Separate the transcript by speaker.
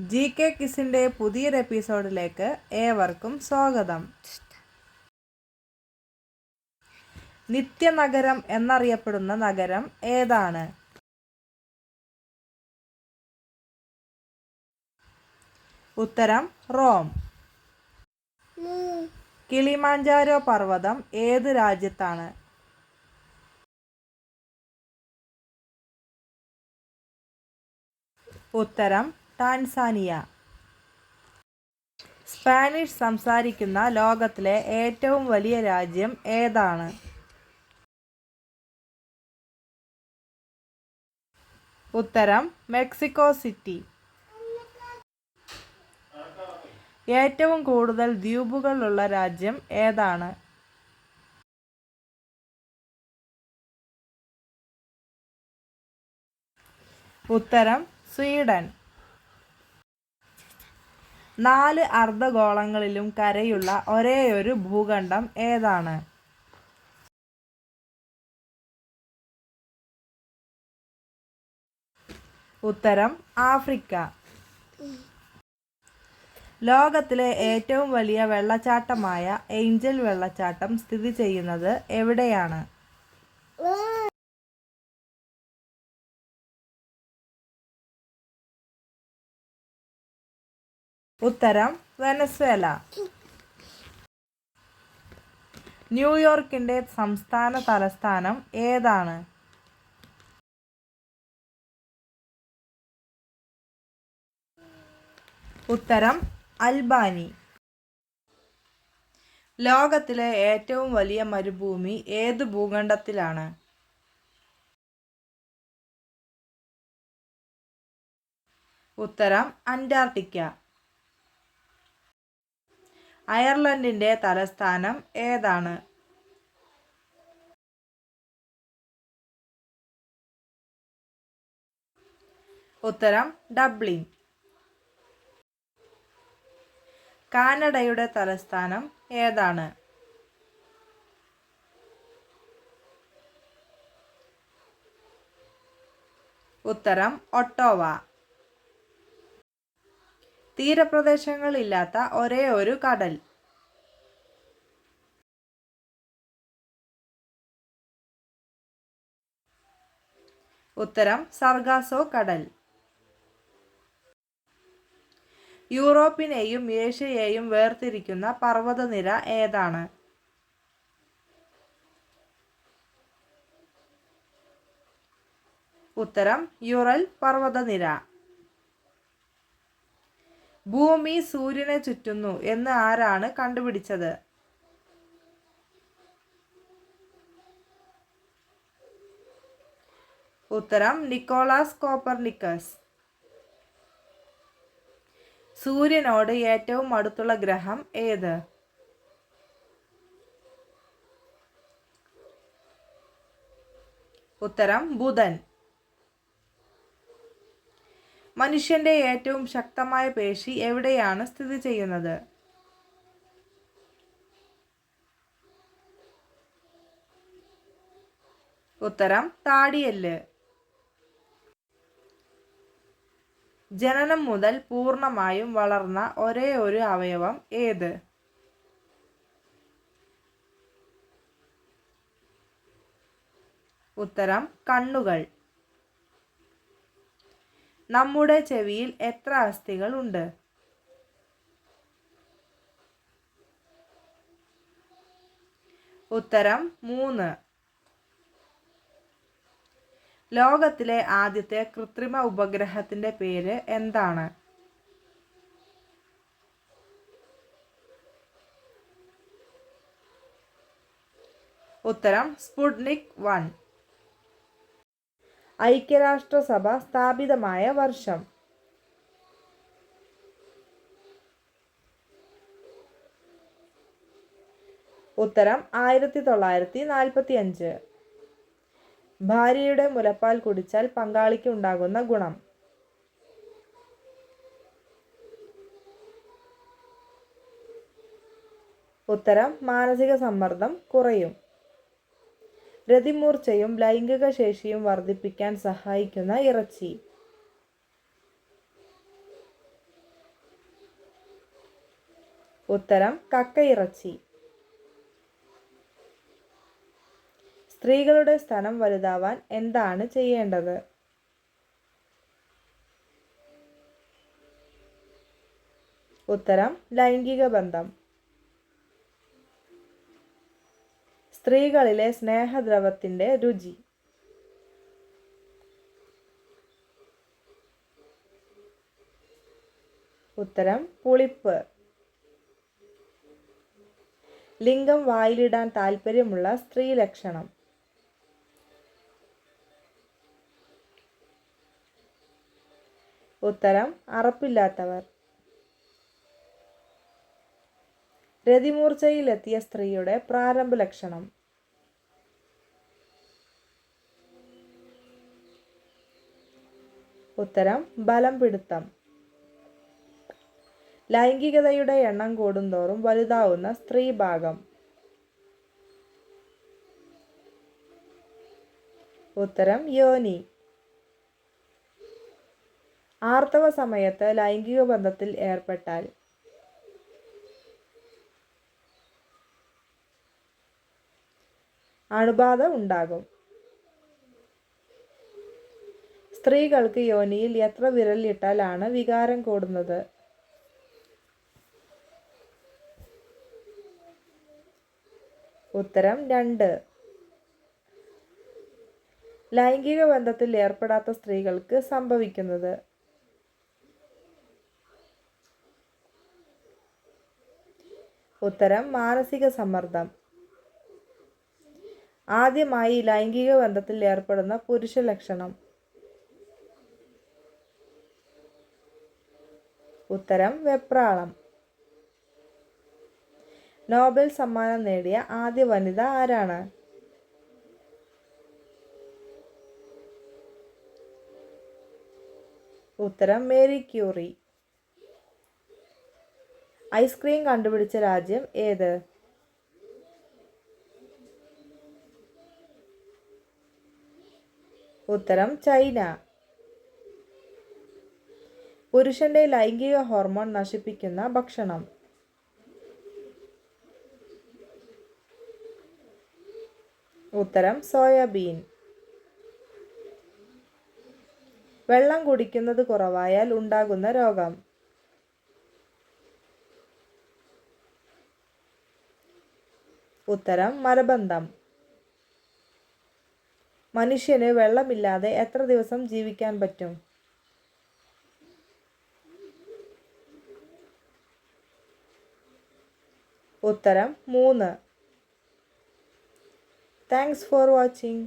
Speaker 1: G K കിസിന്റെ പുതിയൊരു എപ്പിസോഡിലേക്ക് ഏവർക്കും സ്വാഗതം. നിത്യനഗരം എന്നറിയപ്പെടുന്ന നഗരം ഏതാണ്? ഉത്തരം റോം. കിളിമാഞ്ചാരോ പർവതം ഏത് രാജ്യത്താണ്? ഉത്തരം ടാൻസാനിയ. സ്പാനിഷ് സംസാരിക്കുന്ന ലോകത്തിലെ ഏറ്റവും വലിയ രാജ്യം ഏതാണ്? ഉത്തരം മെക്സിക്കോ സിറ്റി. ഏറ്റവും കൂടുതൽ ദ്വീപുകളുള്ള രാജ്യം ഏതാണ്? ഉത്തരം സ്വീഡൻ. നാല് അർദ്ധഗോളങ്ങളിലും കരയുള്ള ഒരേയൊരു ഭൂഖണ്ഡം ഏതാണ്? ഉത്തരം ആഫ്രിക്ക. ലോകത്തിലെ ഏറ്റവും വലിയ വെള്ളച്ചാട്ടമായ ഏഞ്ചൽ വെള്ളച്ചാട്ടം സ്ഥിതി ചെയ്യുന്നത് എവിടെയാണ്? ഉത്തരം വെനസ്വേല. ന്യൂയോർക്കിന്റെ സംസ്ഥാന തലസ്ഥാനം ഏതാണ്? ഉത്തരം അൽബാനി. ലോകത്തിലെ ഏറ്റവും വലിയ മരുഭൂമി ഏത് ഭൂഖണ്ഡത്തിലാണ്? ഉത്തരം അന്റാർട്ടിക്ക. അയർലൻഡിന്റെ തലസ്ഥാനം ഏതാണ്? ഉത്തരം ഡബ്ലിൻ. കാനഡയുടെ തലസ്ഥാനം ഏതാണ്? ഉത്തരം ഒട്ടോവ. തീരപ്രദേശങ്ങളില്ലാത്ത ഒരേ ഒരു കടൽ. ഉത്തരം സർഗാസോ കടൽ. യൂറോപ്പിനെയും ഏഷ്യയെയും വേർതിരിക്കുന്ന പർവതനിര ഏതാണ്? ഉത്തരം യുറൽ പർവതനിര. ഭൂമി സൂര്യനെ ചുറ്റുന്നു എന്ന് ആരാണ് കണ്ടുപിടിച്ചത്? ഉത്തരം നിക്കോളാസ് കോപ്പർനിക്കസ്. സൂര്യനോട് ഏറ്റവും അടുത്തുള്ള ഗ്രഹം ഏത്? ഉത്തരം ബുധൻ. മനുഷ്യന്റെ ഏറ്റവും ശക്തമായ പേശി എവിടെയാണ് സ്ഥിതി ചെയ്യുന്നത്? ഉത്തരം താടിയല്ല്. ജനനം മുതൽ പൂർണമായും വളർന്ന ഒരേ ഒരു അവയവം ഏത്? ഉത്തരം കണ്ണുകൾ. നമ്മുടെ ചെവിയിൽ എത്ര അസ്ഥികൾ ഉണ്ട്? ഉത്തരം മൂന്ന്. ലോകത്തിലെ ആദ്യത്തെ കൃത്രിമ ഉപഗ്രഹത്തിന്റെ പേര് എന്താണ്? ഉത്തരം സ്പുട്നിക് വൺ. ഐക്യരാഷ്ട്രസഭ സ്ഥാപിതമായ വർഷം. ഉത്തരം ആയിരത്തി തൊള്ളായിരത്തി നാൽപ്പത്തി അഞ്ച് ഭാര്യയുടെ മുലപ്പാൽ കുടിച്ചാൽ പങ്കാളിക്ക് ഉണ്ടാകുന്ന ഗുണം. ഉത്തരം മാനസിക സമ്മർദ്ദം കുറയും. രതിമൂർച്ചയും ലൈംഗിക ശേഷിയും വർദ്ധിപ്പിക്കാൻ സഹായിക്കുന്ന ഇറച്ചി. ഉത്തരം കക്കയിറച്ചി സ്ത്രീകളുടെ സ്ഥലം വലുതാവാൻ എന്താണ് ചെയ്യേണ്ടത്? ഉത്തരം ലൈംഗിക ബന്ധം. സ്ത്രീകളിലെ സ്നേഹദ്രവത്തിന്റെ രുചി. ഉത്തരം പുളിപ്പ്. ലിംഗം വായിലിടാൻ താല്പര്യമുള്ള സ്ത്രീ ലക്ഷണം. ഉത്തരം അറപ്പില്ലാത്തവർ. രതിമൂർച്ചയിലെത്തിയ സ്ത്രീയുടെ പ്രാരംഭ ലക്ഷണം. ഉത്തരം ബലം പിടുത്തം. ലൈംഗികതയുടെ എണ്ണം കൂടുന്തോറും വലുതാവുന്ന സ്ത്രീഭാഗം ഉത്തരം യോനി. ആർത്തവ സമയത്ത് ലൈംഗിക ബന്ധത്തിൽ ഏർപ്പെട്ടാൽ. അണുബാധ ഉണ്ടാകും. സ്ത്രീകൾക്ക് യോനിയിൽ എത്ര വിരലിട്ടാലാണ് വികാരം കൂടുന്നത്? ഉത്തരം രണ്ട്. ലൈംഗിക ബന്ധത്തിൽ ഏർപ്പെടാത്ത സ്ത്രീകൾക്ക് സംഭവിക്കുന്നത്? ഉത്തരം മാനസിക സമ്മർദ്ദം. ആദ്യമായി ലൈംഗിക ബന്ധത്തിൽ ഏർപ്പെടുന്ന പുരുഷ ലക്ഷണം. ഉത്തരം വെപ്രാളം. നോബൽ സമ്മാനം നേടിയ ആദ്യ വനിത ആരാണ്? ഉത്തരം മേരി ക്യൂറി. ഐസ്ക്രീം കണ്ടുപിടിച്ച രാജ്യം ഏത്? ഉത്തരം ചൈന. പുരുഷന്റെ ലൈംഗിക ഹോർമോൺ നശിപ്പിക്കുന്ന ഭക്ഷണം. ഉത്തരം സോയാബീൻ. വെള്ളം കുടിക്കുന്നത് കുറവായാൽ ഉണ്ടാകുന്ന രോഗം. ഉത്തരം മലബന്ധം. മനുഷ്യന് വെള്ളമില്ലാതെ എത്ര ദിവസം ജീവിക്കാൻ പറ്റും? ഉത്തരം മൂന്ന്. Thanks for watching